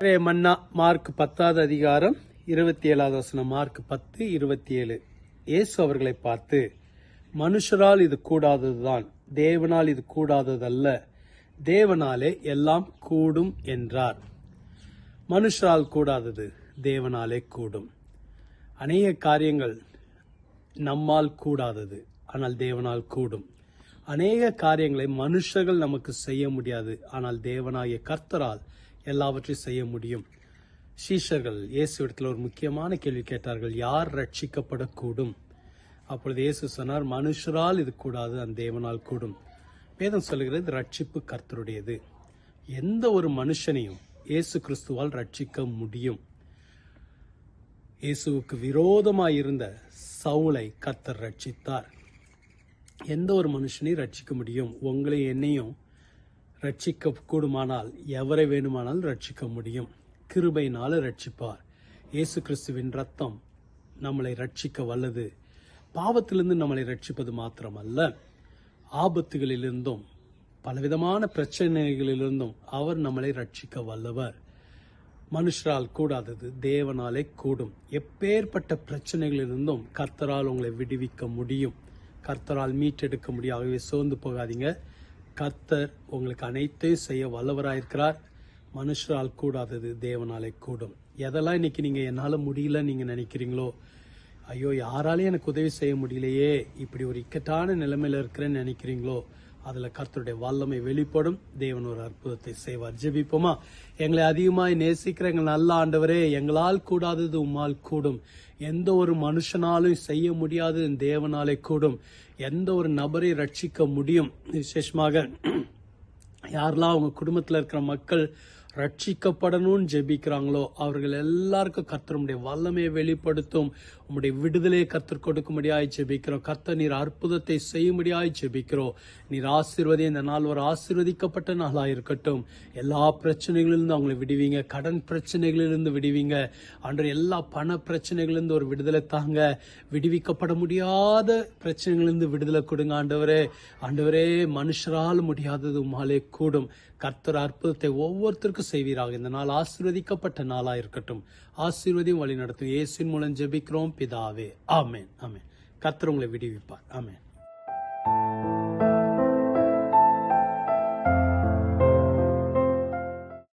இன்றைய மன்னா மார்க் பத்தாவது அதிகாரம் இருபத்தி ஏழாவது வசனம் மார்க் பத்து இருபத்தி ஏழு இயேசு அவர்களை பார்த்து மனுஷரால் இது கூடாததுதான் தேவனால் இது கூடாததல்ல தேவனாலே எல்லாம் கூடும் என்றார். மனுஷரால் கூடாதது தேவனாலே கூடும். அநேக காரியங்கள் நம்மால் கூடாதது ஆனால் தேவனால் கூடும். அநேக காரியங்களை மனுஷர்கள் நமக்கு செய்ய முடியாது ஆனால் தேவனாகிய கர்த்தரால் எல்லாவற்றையும் செய்ய முடியும். சீஷர்கள் இயேசுவிடத்தில் ஒரு முக்கியமான கேள்வி கேட்டார்கள். யார் ரட்சிக்கப்படக்கூடும்? அப்பொழுது இயேசு சொன்னார் மனுஷரால் இது கூடாது அந்த தேவனால் கூடும். வேதம் சொல்கிறது ரட்சிப்பு கர்த்தருடையது. எந்த ஒரு மனுஷனையும் இயேசு கிறிஸ்துவால் ரட்சிக்க முடியும். இயேசுவுக்கு விரோதமாக இருந்த சவுளை கர்த்தர் ரட்சித்தார். எந்த ஒரு மனுஷனையும் ரட்சிக்க முடியும். உங்களை என்னையும் ரட்சிக்க கூடுமானால் எவரை வேணுமானாலும் ரட்சிக்க முடியும். கிருபையினால ரட்சிப்பார். இயேசு கிறிஸ்துவின் ரத்தம் நம்மளை ரட்சிக்க வல்லது. பாவத்திலிருந்து நம்மளை ரட்சிப்பது மாத்திரமல்ல. ஆபத்துகளிலிருந்தும் பலவிதமான பிரச்சனைகளிலிருந்தும் அவர் நம்மளை ரட்சிக்க வல்லவர். மனுஷரால் கூடாதது தேவனாலே கூடும். எப்பேற்பட்ட பிரச்சனைகளிலிருந்தும் கர்த்தரால் உங்களை விடுவிக்க முடியும். கர்த்தரால் மீட்டெடுக்க முடியும். ஆகவே சோர்ந்து போகாதீங்க. கர்த்தர் உங்களுக்கு அனைத்தையும் செய்ய வல்லவராயிருக்கிறார். மனுஷரால் கூடாதது தேவனாலே கூடும். எதெல்லாம் இன்னைக்கு நீங்க என்னால் முடியல நீங்க நினைக்கிறீங்களோ ஐயோ யாராலையும் எனக்கு உதவி செய்ய முடியலையே இப்படி ஒரு இக்கட்டான நிலைமையில இருக்கிறேன்னு நினைக்கிறீங்களோ அதுல கர்த்தருடைய வல்லமை வெளிப்படும். தேவன் ஒரு அற்புதத்தை செய்வார். ஜெபிப்போமா? எங்களை அதிகமாய் நேசிக்கிற எங்கள் நல்ல ஆண்டவரே எங்களால் கூடாதது உம்மால் கூடும். எந்த ஒரு மனுஷனாலும் செய்ய முடியாது தேவனாலே கூடும். எந்த ஒரு நபரை ரட்சிக்க முடியும்? விசேஷமாக யாரெல்லாம் அவங்க குடும்பத்தில் இருக்கிற மக்கள் ரட்சிக்கப்படணும்னு ஜெபிக்கிறாங்களோ அவர்கள் எல்லாருக்கும் கர்த்தருடைய வல்லமையை வெளிப்படுத்தும் உம்முடைய விடுதலையை கர்த்தர் கொடுக்கும்படியாய் ஜெபிக்கிறோம். கத்த நீர் அற்புதத்தை செய்யும்படியாய் ஜெபிக்கிறோம். நீர் ஆசீர்வதி இந்த நாள் ஒரு ஆசீர்வதிக்கப்பட்ட நாளாக இருக்கட்டும். எல்லா பிரச்சனைகளிலிருந்து அவங்களை விடுவீங்க. கடன் பிரச்சனைகளிலிருந்து விடுவீங்க. அன்று எல்லா பண பிரச்சனைகளிலிருந்து ஒரு விடுதலை தாங்க. விடுவிக்கப்பட முடியாத பிரச்சனைகளிலிருந்து விடுதலை கொடுங்க ஆண்டவரே. ஆண்டவரே மனுஷரால் முடியாதது உம்மாலே கூடும். கர்த்தர் அற்புதத்தை ஒவ்வொருத்தருக்கும் செய்வீராக. இந்த நாள் ஆசீர்வதிக்கப்பட்ட நாளா இருக்கட்டும். ஆசீர்வதியும் வழி நடத்தும் இயேசுவின் மூலம் ஜெபிக்கிறோம். பிதாவே. ஆமேன். ஆமேன். கர்த்தர் உங்களை விடுவிப்பார். ஆமேன்.